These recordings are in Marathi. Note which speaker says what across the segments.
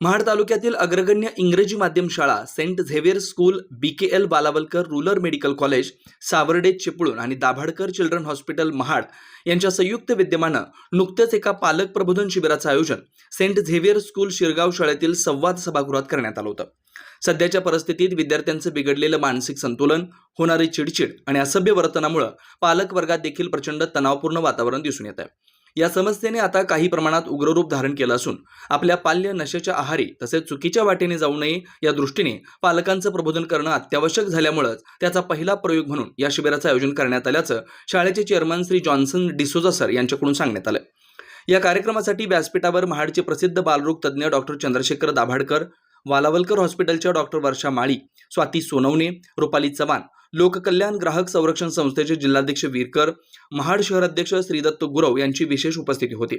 Speaker 1: महाड तालुक्यातील अग्रगण्य इंग्रजी माध्यम शाळा Saint Xavier school B K L Balawalkar rural medical college Sawarde Chiplun आणि दाभाडकर चिल्ड्रन हॉस्पिटल महाड यांच्या संयुक्त विद्यमानं नुकतंच एका पालक प्रबोधन शिबिराचं आयोजन सेंट झेवियर स्कूल शिरगाव शाळेतील संवाद सभागृहात करण्यात आलं होतं. सध्याच्या परिस्थितीत विद्यार्थ्यांचं बिघडलेलं मानसिक संतुलन होणारी चिडचिड आणि असभ्य वर्तनामुळं पालक वर्गात देखील प्रचंड तणावपूर्ण वातावरण दिसून येत आहे या समस्येने आता काही प्रमाणात उग्ररूप धारण केलं असून आपल्या पाल्य नशेच्या आहारी तसेच चुकीच्या वाटेने जाऊ नये या दृष्टीने पालकांचं प्रबोधन करणं अत्यावश्यक झाल्यामुळंच त्याचा पहिला प्रयोग म्हणून या शिबिराचं आयोजन करण्यात आल्याचं शाळेचे चेअरमन श्री जॉन्सन डिसोजा सर यांच्याकडून सांगण्यात आलं. या कार्यक्रमासाठी व्यासपीठावर महाडचे प्रसिद्ध बालरोग तज्ज्ञ डॉक्टर चंद्रशेखर दाभाडकर वालावलकर हॉस्पिटलच्या डॉक्टर वर्षा माळी स्वाती सोनवणे रुपाली चव्हाण लोककल्याण ग्राहक संरक्षण संस्थेचे जिल्हाध्यक्ष वीरकर महाड शहर अध्यक्ष श्रीदत्त गुरव यांची विशेष उपस्थिती होती.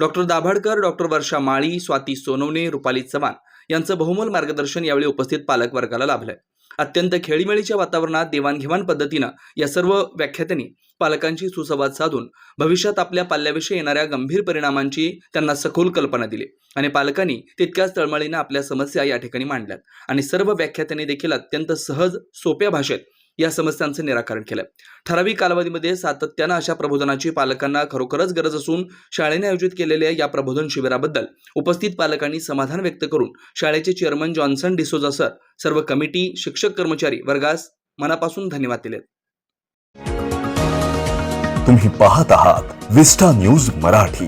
Speaker 1: डॉक्टर दाभाडकर डॉक्टर वर्षा माळी स्वाती सोनवणे रुपाली चव्हाण यांचं बहुमोल मार्गदर्शन यावेळी उपस्थित पालक वर्गाला लाभलंय. अत्यंत खेळीमेळीच्या वातावरणात देवाणघेवाण पद्धतीनं या सर्व व्याख्यात्यांनी पालकांशी सुसंवाद साधून भविष्यात आपल्या पाल्याविषयी येणाऱ्या गंभीर परिणामांची त्यांना सखोल कल्पना दिली आणि पालकांनी तितक्याच तळमळीनं आपल्या समस्या या ठिकाणी मांडल्यात. आणि सर्व व्याख्यात्यांनी देखील अत्यंत सहज सोप्या भाषेत या समस्यांचं निराकरण केलं ठराविक कालावधीमध्ये सातत्यानं अशा प्रबोधनाची पालकांना खरोखरच गरज असून शाळेने आयोजित केलेल्या या प्रबोधन शिबिराबद्दल उपस्थित पालकांनी समाधान व्यक्त करून शाळेचे चेअरमन जॉन्सन डिसोजा सर सर्व कमिटी शिक्षक कर्मचारी वर्गास मनापासून धन्यवाद दिले.
Speaker 2: तुम्ही पाहत आहात विस्टा न्यूज मराठी.